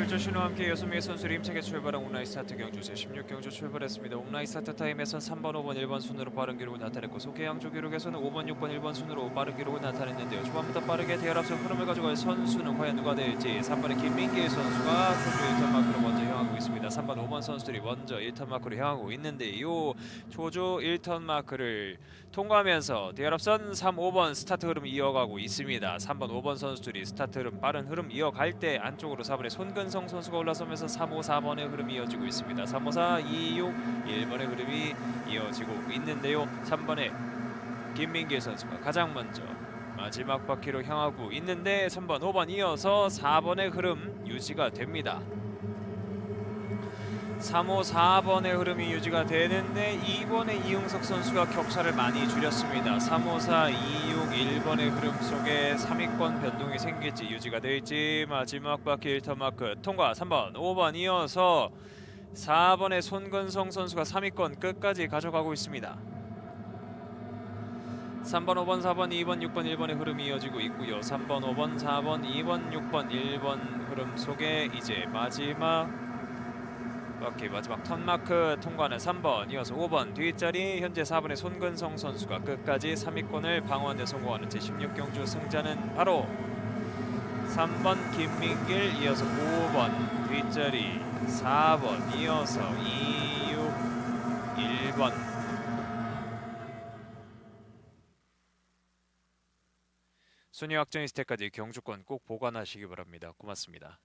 안전 신호와 함께 여섯 명의 선수들이 힘차게 출발한 온라인 스타트 경주 제16경주 출발했습니다. 온라인 스타트 타임에선 3번, 5번, 1번 순으로 빠른 기록을 나타냈고 소개 양조 기록에서는 5번, 6번, 1번 순으로 빠른 기록을 나타냈는데요. 초반부터 빠르게 대열 앞서 흐름을 가져갈 선수는 과연 누가 될지 3번의 김민기 선수가 3번, 5번 선수들이 먼저 1턴 마크로 향하고 있는데요. 초조 1턴 마크를 통과하면서 대열 앞선 3, 5번 스타트 흐름 이어가고 있습니다. 3번, 5번 선수들이 스타트 흐름 빠른 흐름 이어갈 때 안쪽으로 4번의 손근성 선수가 올라서면서 3, 5, 4번의 흐름이 이어지고 있습니다. 3, 5, 4, 2, 6, 1번의 흐름이 이어지고 있는데요. 3번의 김민길 선수가 가장 먼저 마지막 바퀴로 향하고 있는데 3번, 5번 이어서 4번의 흐름 유지가 됩니다. 3, 5, 4번의 흐름이 유지가 되는데 2번의 이용석 선수가 격차를 많이 줄였습니다. 3, 5, 4, 2, 6, 1번의 흐름 속에 3위권 변동이 생길지 유지가 될지 마지막 바퀴 1턴 마크 통과 3번, 5번 이어서 4번의 손근성 선수가 3위권 끝까지 가져가고 있습니다. 3번, 5번, 4번, 2번, 6번, 1번의 흐름이 이어지고 있고요. 3번, 5번, 4번, 2번, 6번, 1번 흐름 속에 이제 마지막 바퀴 마지막 턴마크 통과는 3번 이어서 5번 뒷자리 현재 4번의 손근성 선수가 끝까지 3위권을 방어하는 데 성공하는 제16경주 승자는 바로 3번 김민길 이어서 5번 뒷자리 4번 이어서 2, 6, 1번 순위 확정 때까지 경주권 꼭 보관하시기 바랍니다. 고맙습니다.